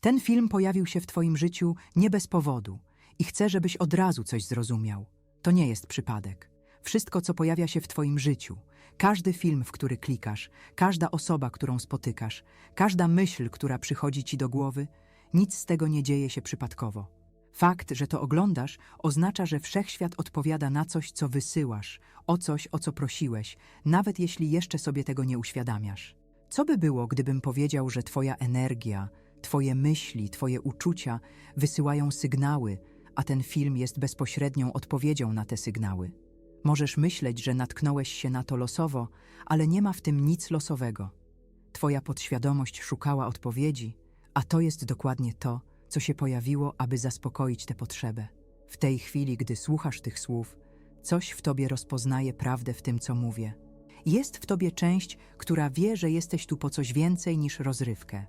Ten film pojawił się w Twoim życiu nie bez powodu i chcę, żebyś od razu coś zrozumiał. To nie jest przypadek. Wszystko, co pojawia się w Twoim życiu, każdy film, w który klikasz, każda osoba, którą spotykasz, każda myśl, która przychodzi Ci do głowy, nic z tego nie dzieje się przypadkowo. Fakt, że to oglądasz, oznacza, że wszechświat odpowiada na coś, co wysyłasz, o coś, o co prosiłeś, nawet jeśli jeszcze sobie tego nie uświadamiasz. Co by było, gdybym powiedział, że Twoja energia, Twoje myśli, Twoje uczucia wysyłają sygnały, a ten film jest bezpośrednią odpowiedzią na te sygnały? Możesz myśleć, że natknąłeś się na to losowo, ale nie ma w tym nic losowego. Twoja podświadomość szukała odpowiedzi, a to jest dokładnie to, co się pojawiło, aby zaspokoić tę potrzebę. W tej chwili, gdy słuchasz tych słów, coś w tobie rozpoznaje prawdę w tym, co mówię. Jest w tobie część, która wie, że jesteś tu po coś więcej niż rozrywkę.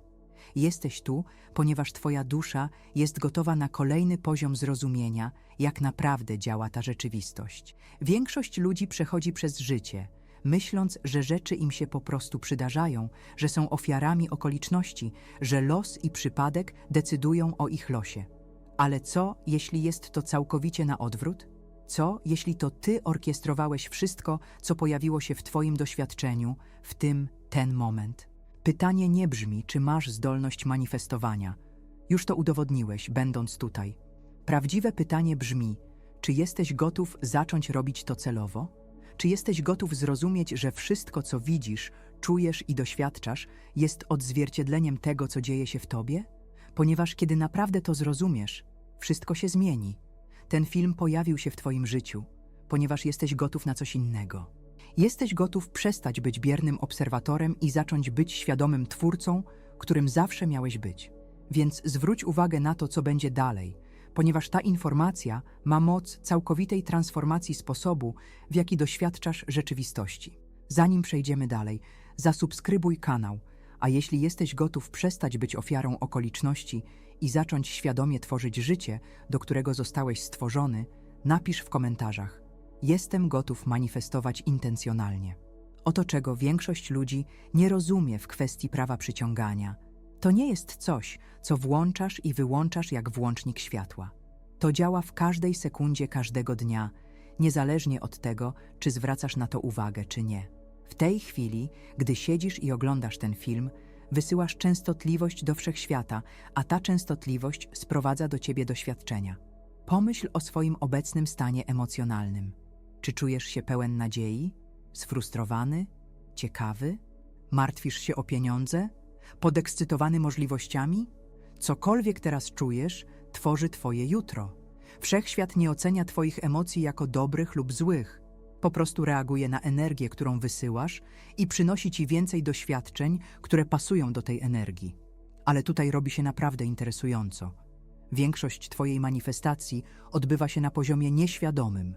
Jesteś tu, ponieważ Twoja dusza jest gotowa na kolejny poziom zrozumienia, jak naprawdę działa ta rzeczywistość. Większość ludzi przechodzi przez życie, myśląc, że rzeczy im się po prostu przydarzają, że są ofiarami okoliczności, że los i przypadek decydują o ich losie. Ale co, jeśli jest to całkowicie na odwrót? Co, jeśli to ty orkiestrowałeś wszystko, co pojawiło się w Twoim doświadczeniu, w tym ten moment? Pytanie nie brzmi, czy masz zdolność manifestowania. Już to udowodniłeś, będąc tutaj. Prawdziwe pytanie brzmi, czy jesteś gotów zacząć robić to celowo? Czy jesteś gotów zrozumieć, że wszystko, co widzisz, czujesz i doświadczasz, jest odzwierciedleniem tego, co dzieje się w tobie? Ponieważ kiedy naprawdę to zrozumiesz, wszystko się zmieni. Ten film pojawił się w twoim życiu, ponieważ jesteś gotów na coś innego. Jesteś gotów przestać być biernym obserwatorem i zacząć być świadomym twórcą, którym zawsze miałeś być. Więc zwróć uwagę na to, co będzie dalej, ponieważ ta informacja ma moc całkowitej transformacji sposobu, w jaki doświadczasz rzeczywistości. Zanim przejdziemy dalej, zasubskrybuj kanał, a jeśli jesteś gotów przestać być ofiarą okoliczności i zacząć świadomie tworzyć życie, do którego zostałeś stworzony, napisz w komentarzach. Jestem gotów manifestować intencjonalnie. Oto czego większość ludzi nie rozumie w kwestii prawa przyciągania. To nie jest coś, co włączasz i wyłączasz jak włącznik światła. To działa w każdej sekundzie każdego dnia, niezależnie od tego, czy zwracasz na to uwagę, czy nie. W tej chwili, gdy siedzisz i oglądasz ten film, wysyłasz częstotliwość do wszechświata, a ta częstotliwość sprowadza do ciebie doświadczenia. Pomyśl o swoim obecnym stanie emocjonalnym. Czy czujesz się pełen nadziei? Sfrustrowany? Ciekawy? Martwisz się o pieniądze? Podekscytowany możliwościami? Cokolwiek teraz czujesz, tworzy Twoje jutro. Wszechświat nie ocenia Twoich emocji jako dobrych lub złych. Po prostu reaguje na energię, którą wysyłasz i przynosi Ci więcej doświadczeń, które pasują do tej energii. Ale tutaj robi się naprawdę interesująco. Większość Twojej manifestacji odbywa się na poziomie nieświadomym.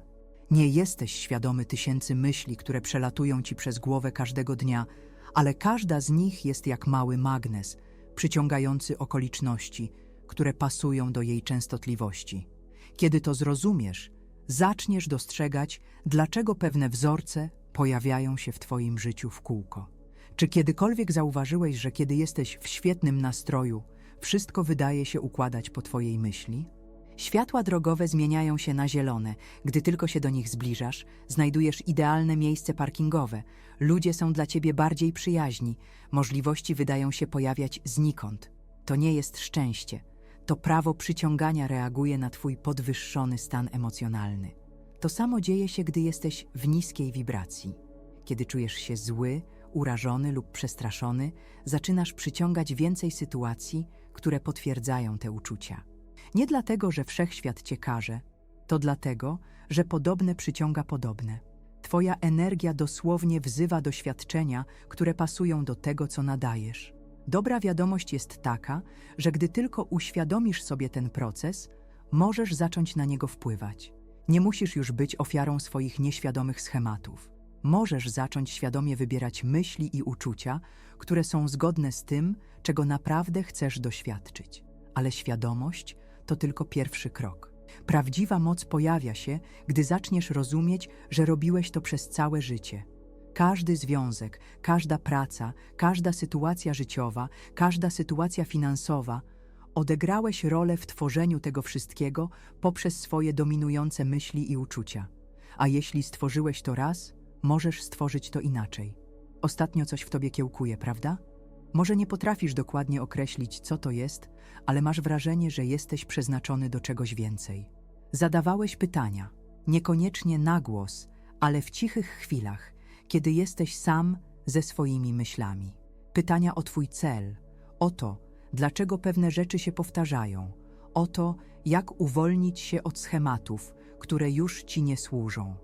Nie jesteś świadomy tysięcy myśli, które przelatują ci przez głowę każdego dnia, ale każda z nich jest jak mały magnes, przyciągający okoliczności, które pasują do jej częstotliwości. Kiedy to zrozumiesz, zaczniesz dostrzegać, dlaczego pewne wzorce pojawiają się w Twoim życiu w kółko. Czy kiedykolwiek zauważyłeś, że kiedy jesteś w świetnym nastroju, wszystko wydaje się układać po Twojej myśli? Światła drogowe zmieniają się na zielone. Gdy tylko się do nich zbliżasz, znajdujesz idealne miejsce parkingowe. Ludzie są dla ciebie bardziej przyjaźni. Możliwości wydają się pojawiać znikąd. To nie jest szczęście. To prawo przyciągania reaguje na twój podwyższony stan emocjonalny. To samo dzieje się, gdy jesteś w niskiej wibracji. Kiedy czujesz się zły, urażony lub przestraszony, zaczynasz przyciągać więcej sytuacji, które potwierdzają te uczucia. Nie dlatego, że wszechświat cię karze, to dlatego, że podobne przyciąga podobne. Twoja energia dosłownie wzywa doświadczenia, które pasują do tego, co nadajesz. Dobra wiadomość jest taka, że gdy tylko uświadomisz sobie ten proces, możesz zacząć na niego wpływać. Nie musisz już być ofiarą swoich nieświadomych schematów. Możesz zacząć świadomie wybierać myśli i uczucia, które są zgodne z tym, czego naprawdę chcesz doświadczyć. Ale świadomość to tylko pierwszy krok. Prawdziwa moc pojawia się, gdy zaczniesz rozumieć, że robiłeś to przez całe życie. Każdy związek, każda praca, każda sytuacja życiowa, każda sytuacja finansowa Odegrałeś rolę w tworzeniu tego wszystkiego poprzez swoje dominujące myśli i uczucia. A jeśli stworzyłeś to raz, możesz stworzyć to inaczej. Ostatnio coś w tobie kiełkuje, prawda? Może nie potrafisz dokładnie określić, co to jest, ale masz wrażenie, że jesteś przeznaczony do czegoś więcej. Zadawałeś pytania, niekoniecznie na głos, ale w cichych chwilach, kiedy jesteś sam ze swoimi myślami. Pytania o Twój cel, o to, dlaczego pewne rzeczy się powtarzają, o to, jak uwolnić się od schematów, które już Ci nie służą.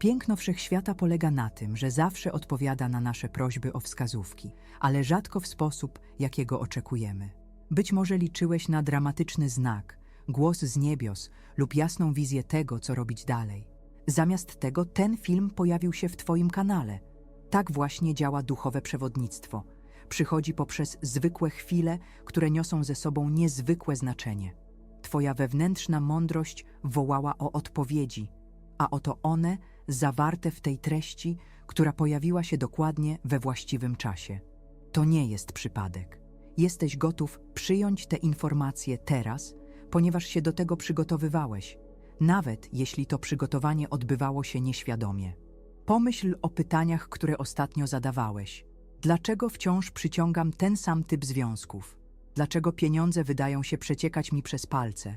Piękno wszechświata polega na tym, że zawsze odpowiada na nasze prośby o wskazówki, ale rzadko w sposób, jakiego oczekujemy. Być może liczyłeś na dramatyczny znak, głos z niebios lub jasną wizję tego, co robić dalej. Zamiast tego ten film pojawił się w Twoim kanale. Tak właśnie działa duchowe przewodnictwo. Przychodzi poprzez zwykłe chwile, które niosą ze sobą niezwykłe znaczenie. Twoja wewnętrzna mądrość wołała o odpowiedzi, a oto one zawarte w tej treści, która pojawiła się dokładnie we właściwym czasie. To nie jest przypadek. Jesteś gotów przyjąć te informacje teraz, ponieważ się do tego przygotowywałeś, nawet jeśli to przygotowanie odbywało się nieświadomie. Pomyśl o pytaniach, które ostatnio zadawałeś. Dlaczego wciąż przyciągam ten sam typ związków? Dlaczego pieniądze wydają się przeciekać mi przez palce?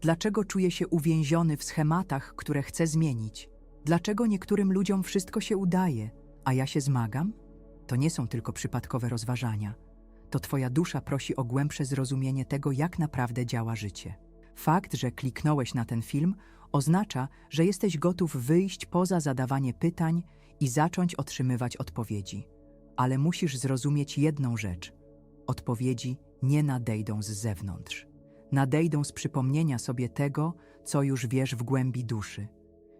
Dlaczego czuję się uwięziony w schematach, które chcę zmienić? Dlaczego niektórym ludziom wszystko się udaje, a ja się zmagam? To nie są tylko przypadkowe rozważania. To Twoja dusza prosi o głębsze zrozumienie tego, jak naprawdę działa życie. Fakt, że kliknąłeś na ten film, oznacza, że jesteś gotów wyjść poza zadawanie pytań i zacząć otrzymywać odpowiedzi. Ale musisz zrozumieć jedną rzecz: odpowiedzi nie nadejdą z zewnątrz. Nadejdą z przypomnienia sobie tego, co już wiesz w głębi duszy.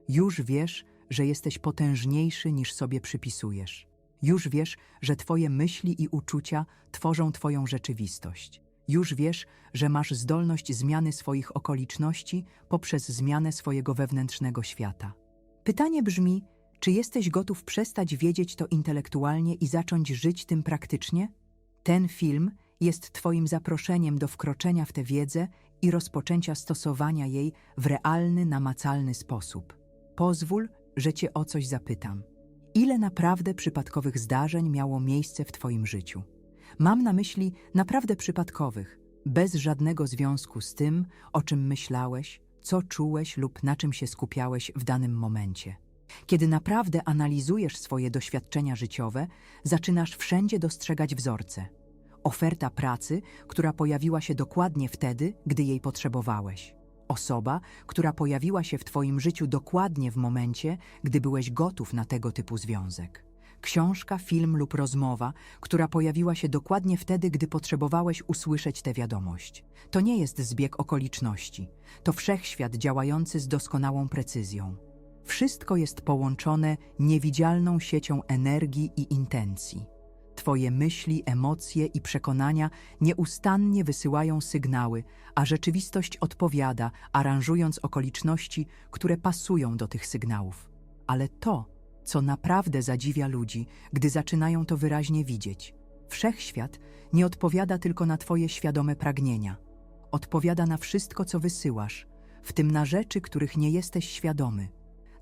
Już wiesz, że jesteś potężniejszy niż sobie przypisujesz. Już wiesz, że Twoje myśli i uczucia tworzą Twoją rzeczywistość. Już wiesz, że masz zdolność zmiany swoich okoliczności poprzez zmianę swojego wewnętrznego świata. Pytanie brzmi: czy jesteś gotów przestać wiedzieć to intelektualnie i zacząć żyć tym praktycznie? Ten film jest Twoim zaproszeniem do wkroczenia w tę wiedzę i rozpoczęcia stosowania jej w realny, namacalny sposób. Pozwól, że Cię o coś zapytam. Ile naprawdę przypadkowych zdarzeń miało miejsce w Twoim życiu? Mam na myśli naprawdę przypadkowych, bez żadnego związku z tym, o czym myślałeś, co czułeś lub na czym się skupiałeś w danym momencie. Kiedy naprawdę analizujesz swoje doświadczenia życiowe, zaczynasz wszędzie dostrzegać wzorce. Oferta pracy, która pojawiła się dokładnie wtedy, gdy jej potrzebowałeś. Osoba, która pojawiła się w Twoim życiu dokładnie w momencie, gdy byłeś gotów na tego typu związek. Książka, film lub rozmowa, która pojawiła się dokładnie wtedy, gdy potrzebowałeś usłyszeć tę wiadomość. To nie jest zbieg okoliczności, to wszechświat działający z doskonałą precyzją. Wszystko jest połączone niewidzialną siecią energii i intencji. Twoje myśli, emocje i przekonania nieustannie wysyłają sygnały, a rzeczywistość odpowiada, aranżując okoliczności, które pasują do tych sygnałów. Ale to, co naprawdę zadziwia ludzi, gdy zaczynają to wyraźnie widzieć, wszechświat nie odpowiada tylko na Twoje świadome pragnienia. Odpowiada na wszystko, co wysyłasz, w tym na rzeczy, których nie jesteś świadomy.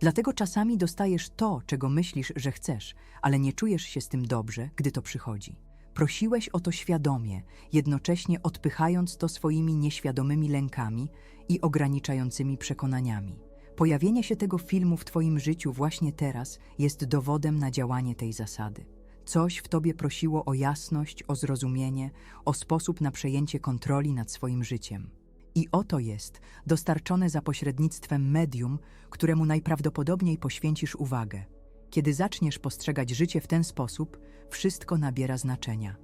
Dlatego czasami dostajesz to, czego myślisz, że chcesz, ale nie czujesz się z tym dobrze, gdy to przychodzi. Prosiłeś o to świadomie, jednocześnie odpychając to swoimi nieświadomymi lękami i ograniczającymi przekonaniami. Pojawienie się tego filmu w Twoim życiu właśnie teraz jest dowodem na działanie tej zasady. Coś w Tobie prosiło o jasność, o zrozumienie, o sposób na przejęcie kontroli nad swoim życiem. I oto jest, dostarczone za pośrednictwem medium, któremu najprawdopodobniej poświęcisz uwagę. Kiedy zaczniesz postrzegać życie w ten sposób, wszystko nabiera znaczenia.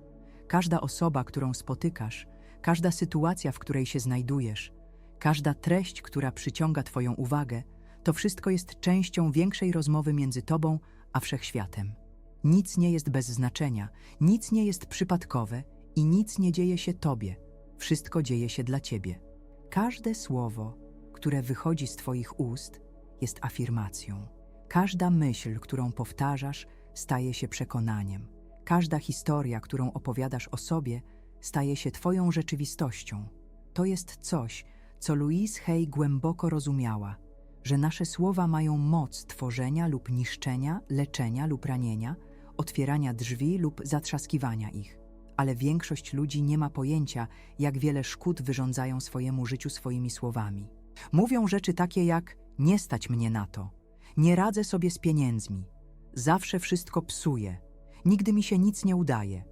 Każda osoba, którą spotykasz, każda sytuacja, w której się znajdujesz, każda treść, która przyciąga Twoją uwagę, to wszystko jest częścią większej rozmowy między Tobą a wszechświatem. Nic nie jest bez znaczenia, nic nie jest przypadkowe i nic nie dzieje się Tobie. Wszystko dzieje się dla Ciebie. Każde słowo, które wychodzi z Twoich ust, jest afirmacją. Każda myśl, którą powtarzasz, staje się przekonaniem. Każda historia, którą opowiadasz o sobie, staje się Twoją rzeczywistością. to jest coś, co Louise Hay głęboko rozumiała, że nasze słowa mają moc tworzenia lub niszczenia, leczenia lub ranienia, otwierania drzwi lub zatrzaskiwania ich. Ale większość ludzi nie ma pojęcia, jak wiele szkód wyrządzają swojemu życiu swoimi słowami. Mówią rzeczy takie jak: Nie stać mnie na to, nie radzę sobie z pieniędzmi, zawsze wszystko psuję, nigdy mi się nic nie udaje.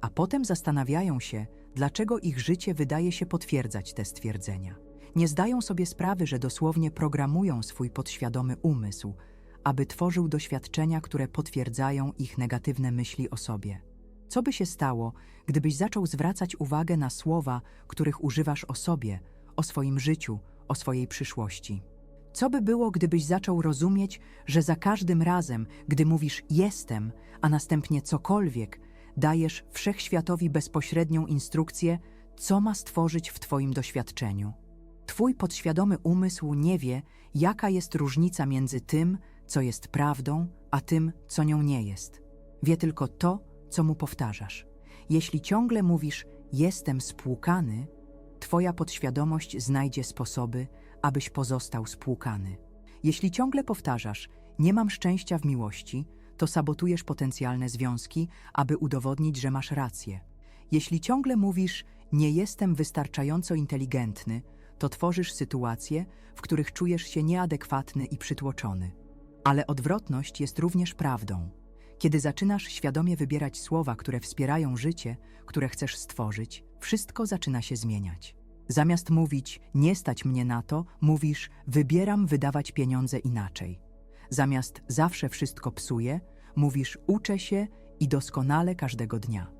A potem zastanawiają się, dlaczego ich życie wydaje się potwierdzać te stwierdzenia. Nie zdają sobie sprawy, że dosłownie programują swój podświadomy umysł, aby tworzył doświadczenia, które potwierdzają ich negatywne myśli o sobie. Co by się stało, gdybyś zaczął zwracać uwagę na słowa, których używasz o sobie, o swoim życiu, o swojej przyszłości? Co by było, gdybyś zaczął rozumieć, że za każdym razem, gdy mówisz jestem, a następnie cokolwiek, dajesz wszechświatowi bezpośrednią instrukcję, co ma stworzyć w Twoim doświadczeniu? Twój podświadomy umysł nie wie, jaka jest różnica między tym, co jest prawdą, a tym, co nią nie jest. Wie tylko to, co mu powtarzasz. Jeśli ciągle mówisz jestem spłukany, Twoja podświadomość znajdzie sposoby, abyś pozostał spłukany. Jeśli ciągle powtarzasz nie mam szczęścia w miłości, to sabotujesz potencjalne związki, aby udowodnić, że masz rację. Jeśli ciągle mówisz nie jestem wystarczająco inteligentny, to tworzysz sytuacje, w których czujesz się nieadekwatny i przytłoczony. Ale odwrotność jest również prawdą. Kiedy zaczynasz świadomie wybierać słowa, które wspierają życie, które chcesz stworzyć, wszystko zaczyna się zmieniać. Zamiast mówić nie stać mnie na to, mówisz wybieram wydawać pieniądze inaczej. Zamiast zawsze wszystko psuję, mówisz uczę się i doskonale każdego dnia.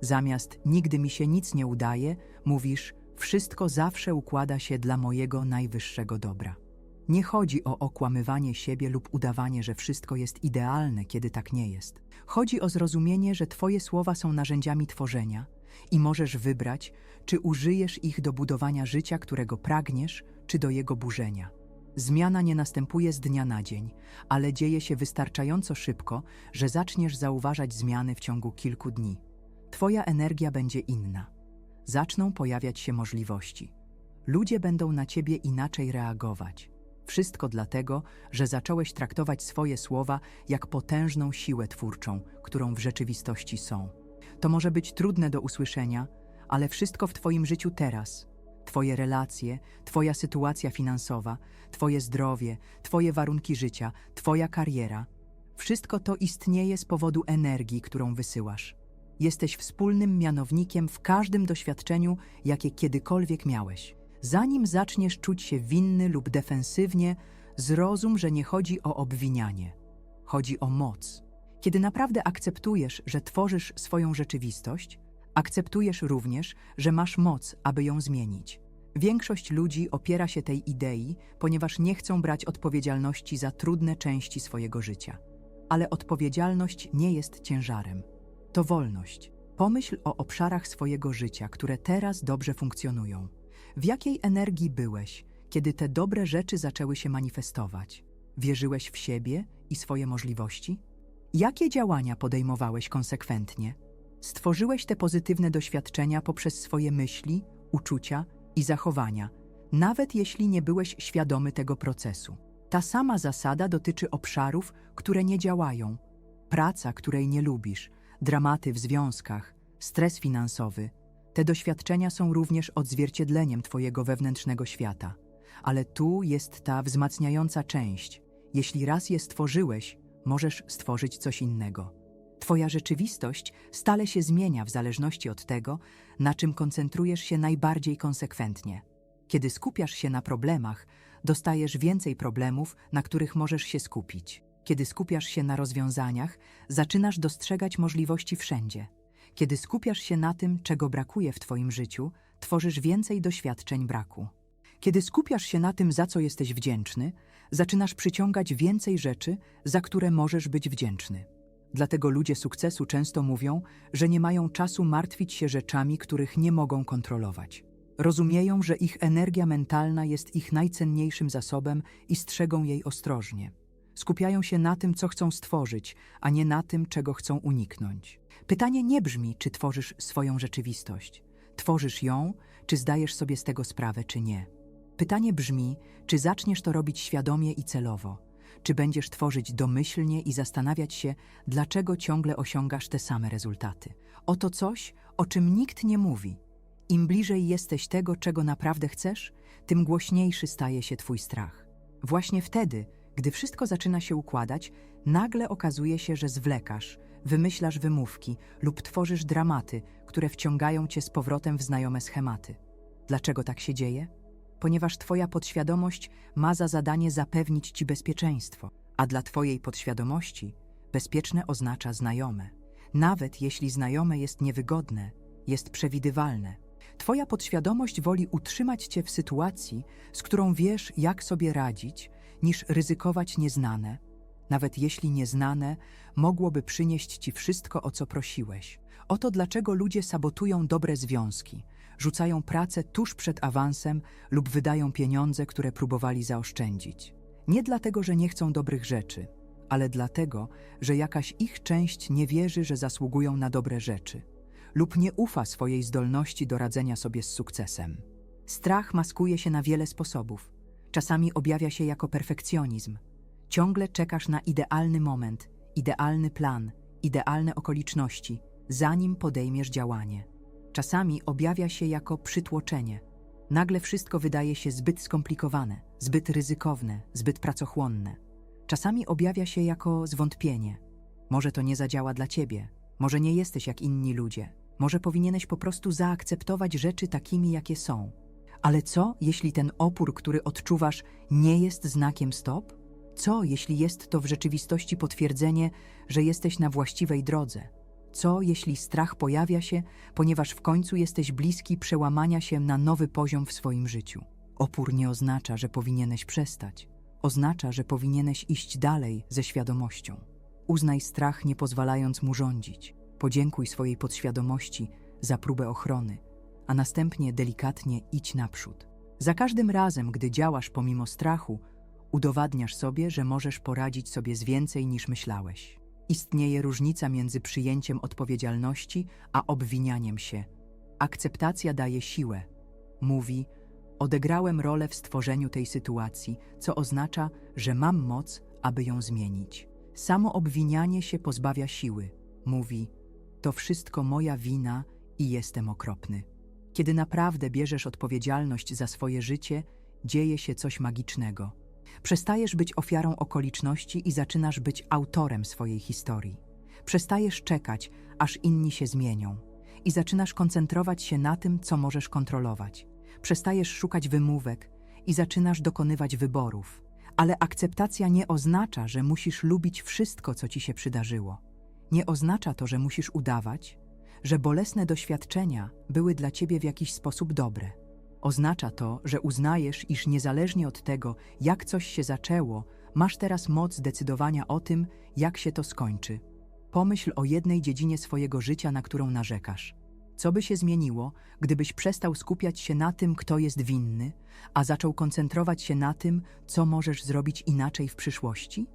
Zamiast nigdy mi się nic nie udaje, mówisz wszystko zawsze układa się dla mojego najwyższego dobra. Nie chodzi o okłamywanie siebie lub udawanie, że wszystko jest idealne, kiedy tak nie jest. Chodzi o zrozumienie, że Twoje słowa są narzędziami tworzenia i możesz wybrać, czy użyjesz ich do budowania życia, którego pragniesz, czy do jego burzenia. Zmiana nie następuje z dnia na dzień, ale dzieje się wystarczająco szybko, że zaczniesz zauważać zmiany w ciągu kilku dni. Twoja energia będzie inna. Zaczną pojawiać się możliwości. Ludzie będą na ciebie inaczej reagować. Wszystko dlatego, że zacząłeś traktować swoje słowa jak potężną siłę twórczą, którą w rzeczywistości są. To może być trudne do usłyszenia, ale wszystko w Twoim życiu teraz Twoje relacje, Twoja sytuacja finansowa, Twoje zdrowie, Twoje warunki życia, Twoja kariera wszystko to istnieje z powodu energii, którą wysyłasz. Jesteś wspólnym mianownikiem w każdym doświadczeniu, jakie kiedykolwiek miałeś. Zanim zaczniesz czuć się winny lub defensywnie, zrozum, że nie chodzi o obwinianie. Chodzi o moc. Kiedy naprawdę akceptujesz, że tworzysz swoją rzeczywistość, akceptujesz również, że masz moc, aby ją zmienić. Większość ludzi opiera się tej idei, ponieważ nie chcą brać odpowiedzialności za trudne części swojego życia. Ale odpowiedzialność nie jest ciężarem. To wolność. Pomyśl o obszarach swojego życia, które teraz dobrze funkcjonują. W jakiej energii byłeś, kiedy te dobre rzeczy zaczęły się manifestować? Wierzyłeś w siebie i swoje możliwości? Jakie działania podejmowałeś konsekwentnie? Stworzyłeś te pozytywne doświadczenia poprzez swoje myśli, uczucia i zachowania, nawet jeśli nie byłeś świadomy tego procesu. Ta sama zasada dotyczy obszarów, które nie działają. Praca, której nie lubisz, dramaty w związkach, stres finansowy. Te doświadczenia są również odzwierciedleniem Twojego wewnętrznego świata. Ale tu jest ta wzmacniająca część. Jeśli raz je stworzyłeś, możesz stworzyć coś innego. Twoja rzeczywistość stale się zmienia w zależności od tego, na czym koncentrujesz się najbardziej konsekwentnie. Kiedy skupiasz się na problemach, dostajesz więcej problemów, na których możesz się skupić. Kiedy skupiasz się na rozwiązaniach, zaczynasz dostrzegać możliwości wszędzie. Kiedy skupiasz się na tym, czego brakuje w Twoim życiu, tworzysz więcej doświadczeń braku. Kiedy skupiasz się na tym, za co jesteś wdzięczny, zaczynasz przyciągać więcej rzeczy, za które możesz być wdzięczny. Dlatego ludzie sukcesu często mówią, że nie mają czasu martwić się rzeczami, których nie mogą kontrolować. Rozumieją, że ich energia mentalna jest ich najcenniejszym zasobem i strzegą jej ostrożnie. Skupiają się na tym, co chcą stworzyć, a nie na tym, czego chcą uniknąć. Pytanie nie brzmi, czy tworzysz swoją rzeczywistość. Tworzysz ją, czy zdajesz sobie z tego sprawę, czy nie. Pytanie brzmi, czy zaczniesz to robić świadomie i celowo, czy będziesz tworzyć domyślnie i zastanawiać się, dlaczego ciągle osiągasz te same rezultaty. Oto coś, o czym nikt nie mówi. Im bliżej jesteś tego, czego naprawdę chcesz, tym głośniejszy staje się Twój strach. Właśnie wtedy, gdy wszystko zaczyna się układać, nagle okazuje się, że zwlekasz, wymyślasz wymówki lub tworzysz dramaty, które wciągają cię z powrotem w znajome schematy. Dlaczego tak się dzieje? Ponieważ Twoja podświadomość ma za zadanie zapewnić Ci bezpieczeństwo, a dla Twojej podświadomości bezpieczne oznacza znajome. Nawet jeśli znajome jest niewygodne, jest przewidywalne. Twoja podświadomość woli utrzymać Cię w sytuacji, z którą wiesz, jak sobie radzić, niż ryzykować nieznane, nawet jeśli nieznane mogłoby przynieść Ci wszystko, o co prosiłeś. Oto dlaczego ludzie sabotują dobre związki, rzucają pracę tuż przed awansem lub wydają pieniądze, które próbowali zaoszczędzić. Nie dlatego, że nie chcą dobrych rzeczy, ale dlatego, że jakaś ich część nie wierzy, że zasługują na dobre rzeczy lub nie ufa swojej zdolności do radzenia sobie z sukcesem. Strach maskuje się na wiele sposobów. Czasami objawia się jako perfekcjonizm. Ciągle czekasz na idealny moment, idealny plan, idealne okoliczności, zanim podejmiesz działanie. Czasami objawia się jako przytłoczenie. Nagle wszystko wydaje się zbyt skomplikowane, zbyt ryzykowne, zbyt pracochłonne. Czasami objawia się jako zwątpienie. Może to nie zadziała dla ciebie, może nie jesteś jak inni ludzie, może powinieneś po prostu zaakceptować rzeczy takimi, jakie są. Ale co, jeśli ten opór, który odczuwasz, nie jest znakiem stop? Co, jeśli jest to w rzeczywistości potwierdzenie, że jesteś na właściwej drodze? Co, jeśli strach pojawia się, ponieważ w końcu jesteś bliski przełamania się na nowy poziom w swoim życiu? Opór nie oznacza, że powinieneś przestać. Oznacza, że powinieneś iść dalej ze świadomością. Uznaj strach, nie pozwalając mu rządzić. Podziękuj swojej podświadomości za próbę ochrony, a następnie delikatnie idź naprzód. Za każdym razem, gdy działasz pomimo strachu, udowadniasz sobie, że możesz poradzić sobie z więcej niż myślałeś. Istnieje różnica między przyjęciem odpowiedzialności a obwinianiem się. Akceptacja daje siłę. Mówi: Odegrałem rolę w stworzeniu tej sytuacji, co oznacza, że mam moc, aby ją zmienić. Samo obwinianie się pozbawia siły. Mówi: To wszystko moja wina i jestem okropny. Kiedy naprawdę bierzesz odpowiedzialność za swoje życie, dzieje się coś magicznego. Przestajesz być ofiarą okoliczności i zaczynasz być autorem swojej historii. Przestajesz czekać, aż inni się zmienią i zaczynasz koncentrować się na tym, co możesz kontrolować. Przestajesz szukać wymówek i zaczynasz dokonywać wyborów. Ale akceptacja nie oznacza, że musisz lubić wszystko, co ci się przydarzyło. Nie oznacza to, że musisz udawać, że bolesne doświadczenia były dla ciebie w jakiś sposób dobre. Oznacza to, że uznajesz, iż niezależnie od tego, jak coś się zaczęło, masz teraz moc decydowania o tym, jak się to skończy. Pomyśl o jednej dziedzinie swojego życia, na którą narzekasz. Co by się zmieniło, gdybyś przestał skupiać się na tym, kto jest winny, a zaczął koncentrować się na tym, co możesz zrobić inaczej w przyszłości?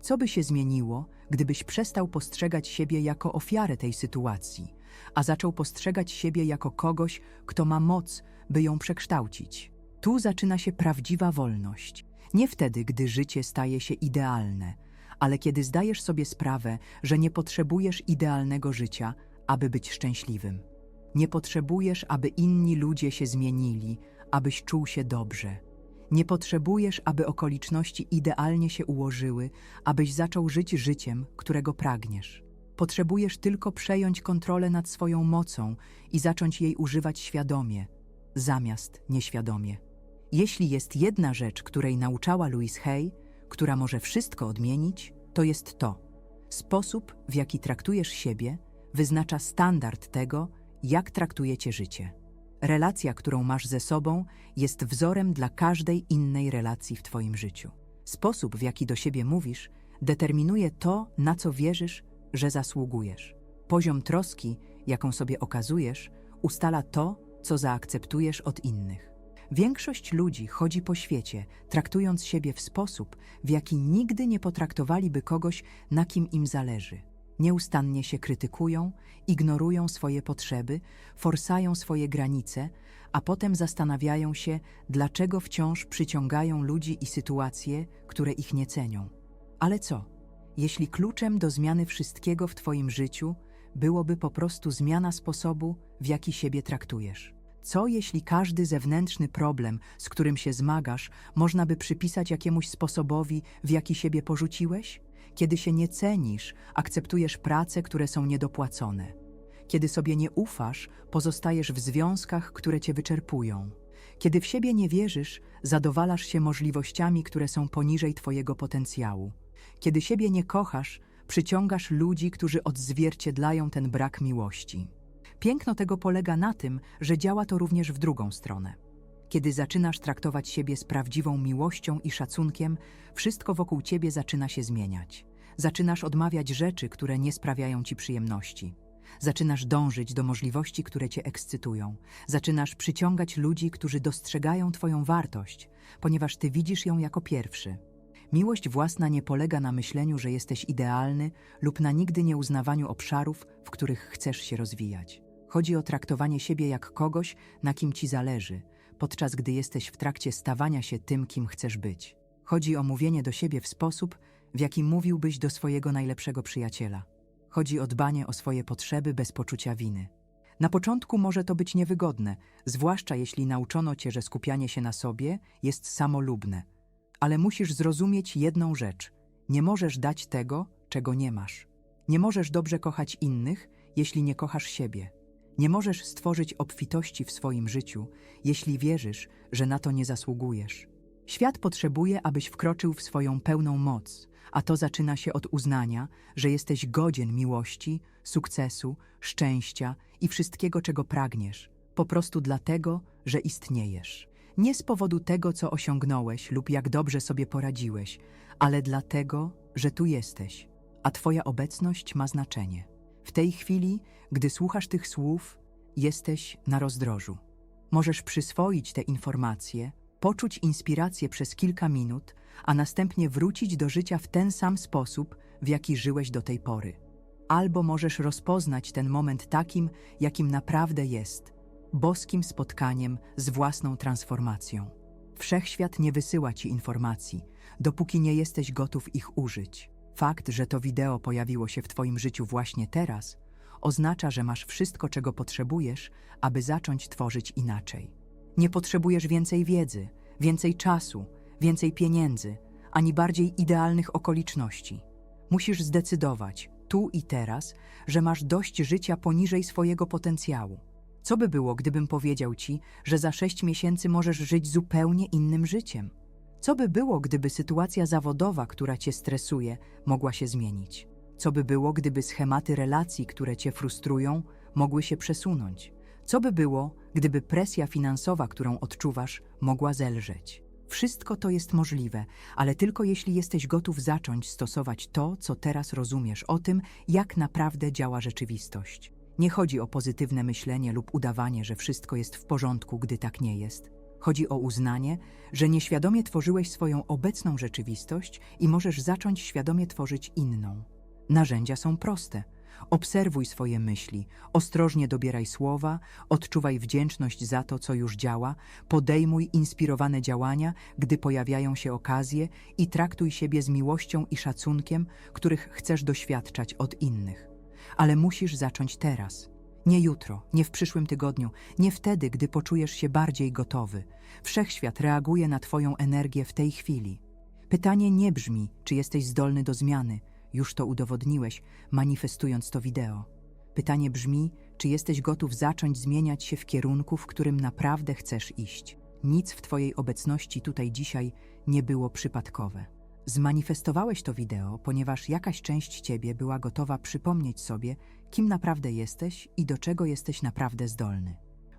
Co by się zmieniło, gdybyś przestał postrzegać siebie jako ofiarę tej sytuacji, a zaczął postrzegać siebie jako kogoś, kto ma moc, by ją przekształcić? Tu zaczyna się prawdziwa wolność. Nie wtedy, gdy życie staje się idealne, ale kiedy zdajesz sobie sprawę, że nie potrzebujesz idealnego życia, aby być szczęśliwym. Nie potrzebujesz, aby inni ludzie się zmienili, abyś czuł się dobrze. Nie potrzebujesz, aby okoliczności idealnie się ułożyły, abyś zaczął żyć życiem, którego pragniesz. Potrzebujesz tylko przejąć kontrolę nad swoją mocą i zacząć jej używać świadomie, zamiast nieświadomie. Jeśli jest jedna rzecz, której nauczała Louise Hay, która może wszystko odmienić, to jest to. Sposób, w jaki traktujesz siebie, wyznacza standard tego, jak traktujecie życie. Relacja, którą masz ze sobą, jest wzorem dla każdej innej relacji w Twoim życiu. Sposób, w jaki do siebie mówisz, determinuje to, na co wierzysz, że zasługujesz. Poziom troski, jaką sobie okazujesz, ustala to, co zaakceptujesz od innych. Większość ludzi chodzi po świecie, traktując siebie w sposób, w jaki nigdy nie potraktowaliby kogoś, na kim im zależy. Nieustannie się krytykują, ignorują swoje potrzeby, forsają swoje granice, a potem zastanawiają się, dlaczego wciąż przyciągają ludzi i sytuacje, które ich nie cenią. Ale co? Jeśli kluczem do zmiany wszystkiego w Twoim życiu byłoby po prostu zmiana sposobu, w jaki siebie traktujesz? Co jeśli każdy zewnętrzny problem, z którym się zmagasz, można by przypisać jakiemuś sposobowi, w jaki siebie porzuciłeś? Kiedy się nie cenisz, akceptujesz prace, które są niedopłacone. Kiedy sobie nie ufasz, pozostajesz w związkach, które cię wyczerpują. Kiedy w siebie nie wierzysz, zadowalasz się możliwościami, które są poniżej twojego potencjału. Kiedy siebie nie kochasz, przyciągasz ludzi, którzy odzwierciedlają ten brak miłości. Piękno tego polega na tym, że działa to również w drugą stronę. Kiedy zaczynasz traktować siebie z prawdziwą miłością i szacunkiem, wszystko wokół ciebie zaczyna się zmieniać. Zaczynasz odmawiać rzeczy, które nie sprawiają ci przyjemności. Zaczynasz dążyć do możliwości, które cię ekscytują. Zaczynasz przyciągać ludzi, którzy dostrzegają twoją wartość, ponieważ ty widzisz ją jako pierwszy. Miłość własna nie polega na myśleniu, że jesteś idealny lub na nigdy nieuznawaniu obszarów, w których chcesz się rozwijać. Chodzi o traktowanie siebie jak kogoś, na kim ci zależy, podczas gdy jesteś w trakcie stawania się tym, kim chcesz być. Chodzi o mówienie do siebie w sposób, w jaki mówiłbyś do swojego najlepszego przyjaciela. Chodzi o dbanie o swoje potrzeby bez poczucia winy. Na początku może to być niewygodne, zwłaszcza jeśli nauczono cię, że skupianie się na sobie jest samolubne. Ale musisz zrozumieć jedną rzecz: nie możesz dać tego, czego nie masz. Nie możesz dobrze kochać innych, jeśli nie kochasz siebie. Nie możesz stworzyć obfitości w swoim życiu, jeśli wierzysz, że na to nie zasługujesz. Świat potrzebuje, abyś wkroczył w swoją pełną moc, a to zaczyna się od uznania, że jesteś godzien miłości, sukcesu, szczęścia i wszystkiego, czego pragniesz, po prostu dlatego, że istniejesz. Nie z powodu tego, co osiągnąłeś lub jak dobrze sobie poradziłeś, ale dlatego, że tu jesteś, a Twoja obecność ma znaczenie. W tej chwili, gdy słuchasz tych słów, jesteś na rozdrożu. Możesz przyswoić te informacje, poczuć inspirację przez kilka minut, a następnie wrócić do życia w ten sam sposób, w jaki żyłeś do tej pory. Albo możesz rozpoznać ten moment takim, jakim naprawdę jest boskim spotkaniem z własną transformacją. Wszechświat nie wysyła ci informacji, dopóki nie jesteś gotów ich użyć. Fakt, że to wideo pojawiło się w Twoim życiu właśnie teraz, oznacza, że masz wszystko, czego potrzebujesz, aby zacząć tworzyć inaczej. Nie potrzebujesz więcej wiedzy, więcej czasu, więcej pieniędzy, ani bardziej idealnych okoliczności. Musisz zdecydować, tu i teraz, że masz dość życia poniżej swojego potencjału. Co by było, gdybym powiedział ci, że za sześć miesięcy możesz żyć zupełnie innym życiem? Co by było, gdyby sytuacja zawodowa, która cię stresuje, mogła się zmienić? Co by było, gdyby schematy relacji, które cię frustrują, mogły się przesunąć? Co by było, gdyby presja finansowa, którą odczuwasz, mogła zelżeć? Wszystko to jest możliwe, ale tylko jeśli jesteś gotów zacząć stosować to, co teraz rozumiesz o tym, jak naprawdę działa rzeczywistość. Nie chodzi o pozytywne myślenie lub udawanie, że wszystko jest w porządku, gdy tak nie jest. Chodzi o uznanie, że nieświadomie tworzyłeś swoją obecną rzeczywistość i możesz zacząć świadomie tworzyć inną. Narzędzia są proste. Obserwuj swoje myśli, ostrożnie dobieraj słowa, odczuwaj wdzięczność za to, co już działa, podejmuj inspirowane działania, gdy pojawiają się okazje i traktuj siebie z miłością i szacunkiem, których chcesz doświadczać od innych. Ale musisz zacząć teraz. Nie jutro, nie w przyszłym tygodniu, nie wtedy, gdy poczujesz się bardziej gotowy. Wszechświat reaguje na Twoją energię w tej chwili. Pytanie nie brzmi, czy jesteś zdolny do zmiany, już to udowodniłeś, manifestując to wideo. Pytanie brzmi, czy jesteś gotów zacząć zmieniać się w kierunku, w którym naprawdę chcesz iść. Nic w Twojej obecności tutaj dzisiaj nie było przypadkowe. Zmanifestowałeś to wideo, ponieważ jakaś część ciebie była gotowa przypomnieć sobie, kim naprawdę jesteś i do czego jesteś naprawdę zdolny.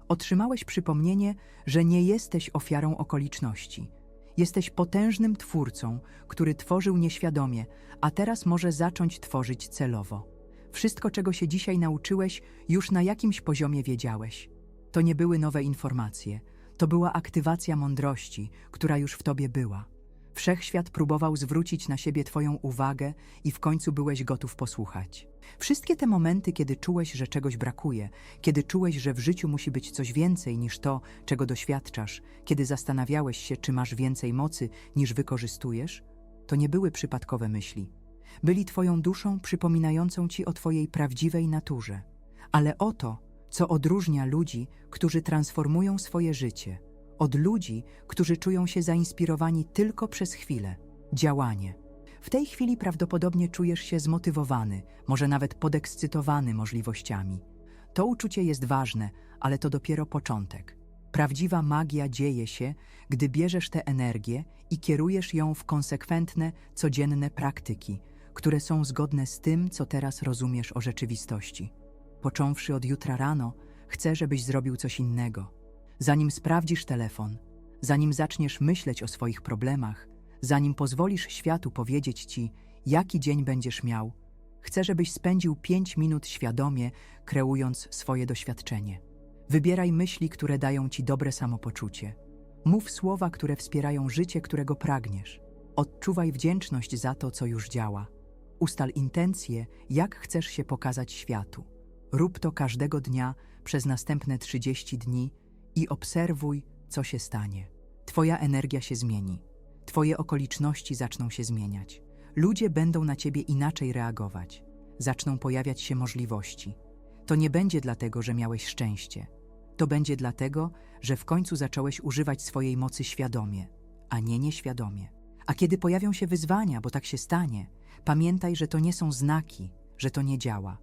Otrzymałeś przypomnienie, że nie jesteś ofiarą okoliczności. Jesteś potężnym twórcą, który tworzył nieświadomie, a teraz może zacząć tworzyć celowo. Wszystko, czego się dzisiaj nauczyłeś, już na jakimś poziomie wiedziałeś. To nie były nowe informacje, to była aktywacja mądrości, która już w tobie była. Wszechświat próbował zwrócić na siebie Twoją uwagę i w końcu byłeś gotów posłuchać. Wszystkie te momenty, kiedy czułeś, że czegoś brakuje, kiedy czułeś, że w życiu musi być coś więcej niż to, czego doświadczasz, kiedy zastanawiałeś się, czy masz więcej mocy niż wykorzystujesz, to nie były przypadkowe myśli. Byli Twoją duszą przypominającą Ci o Twojej prawdziwej naturze, ale o to, co odróżnia ludzi, którzy transformują swoje życie, od ludzi, którzy czują się zainspirowani tylko przez chwilę działanie. W tej chwili prawdopodobnie czujesz się zmotywowany, może nawet podekscytowany możliwościami. To uczucie jest ważne, ale to dopiero początek. Prawdziwa magia dzieje się, gdy bierzesz tę energię i kierujesz ją w konsekwentne, codzienne praktyki, które są zgodne z tym, co teraz rozumiesz o rzeczywistości. Począwszy od jutra rano, chcę, żebyś zrobił coś innego. Zanim sprawdzisz telefon, zanim zaczniesz myśleć o swoich problemach, zanim pozwolisz światu powiedzieć ci, jaki dzień będziesz miał, chcę, żebyś spędził pięć minut świadomie, kreując swoje doświadczenie. Wybieraj myśli, które dają ci dobre samopoczucie. Mów słowa, które wspierają życie, którego pragniesz. Odczuwaj wdzięczność za to, co już działa. Ustal intencje, jak chcesz się pokazać światu. Rób to każdego dnia przez następne 30 dni i obserwuj, co się stanie. Twoja energia się zmieni. Twoje okoliczności zaczną się zmieniać. Ludzie będą na ciebie inaczej reagować. Zaczną pojawiać się możliwości. To nie będzie dlatego, że miałeś szczęście. To będzie dlatego, że w końcu zacząłeś używać swojej mocy świadomie, a nie nieświadomie. A kiedy pojawią się wyzwania, bo tak się stanie, pamiętaj, że to nie są znaki, że to nie działa.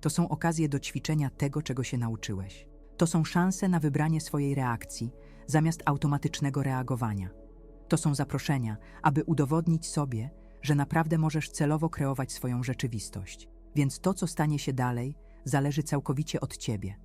To są okazje do ćwiczenia tego, czego się nauczyłeś. To są szanse na wybranie swojej reakcji zamiast automatycznego reagowania. To są zaproszenia, aby udowodnić sobie, że naprawdę możesz celowo kreować swoją rzeczywistość. Więc to, co stanie się dalej, zależy całkowicie od ciebie.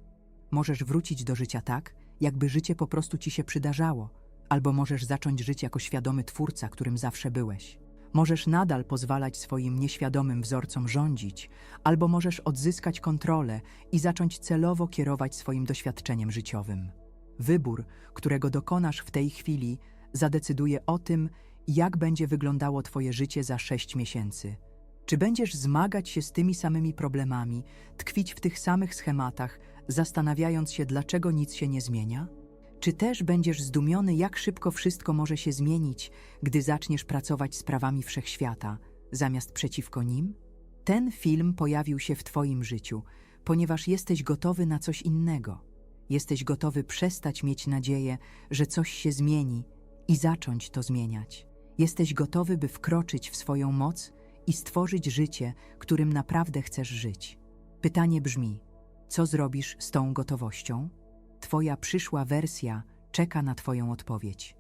Możesz wrócić do życia tak, jakby życie po prostu ci się przydarzało, albo możesz zacząć żyć jako świadomy twórca, którym zawsze byłeś. Możesz nadal pozwalać swoim nieświadomym wzorcom rządzić, albo możesz odzyskać kontrolę i zacząć celowo kierować swoim doświadczeniem życiowym. Wybór, którego dokonasz w tej chwili, zadecyduje o tym, jak będzie wyglądało Twoje życie za sześć miesięcy. Czy będziesz zmagać się z tymi samymi problemami, tkwić w tych samych schematach, zastanawiając się, dlaczego nic się nie zmienia? Czy też będziesz zdumiony, jak szybko wszystko może się zmienić, gdy zaczniesz pracować z prawami wszechświata, zamiast przeciwko nim? Ten film pojawił się w Twoim życiu, ponieważ jesteś gotowy na coś innego. Jesteś gotowy przestać mieć nadzieję, że coś się zmieni i zacząć to zmieniać. Jesteś gotowy, by wkroczyć w swoją moc i stworzyć życie, którym naprawdę chcesz żyć. Pytanie brzmi: co zrobisz z tą gotowością? Twoja przyszła wersja czeka na Twoją odpowiedź.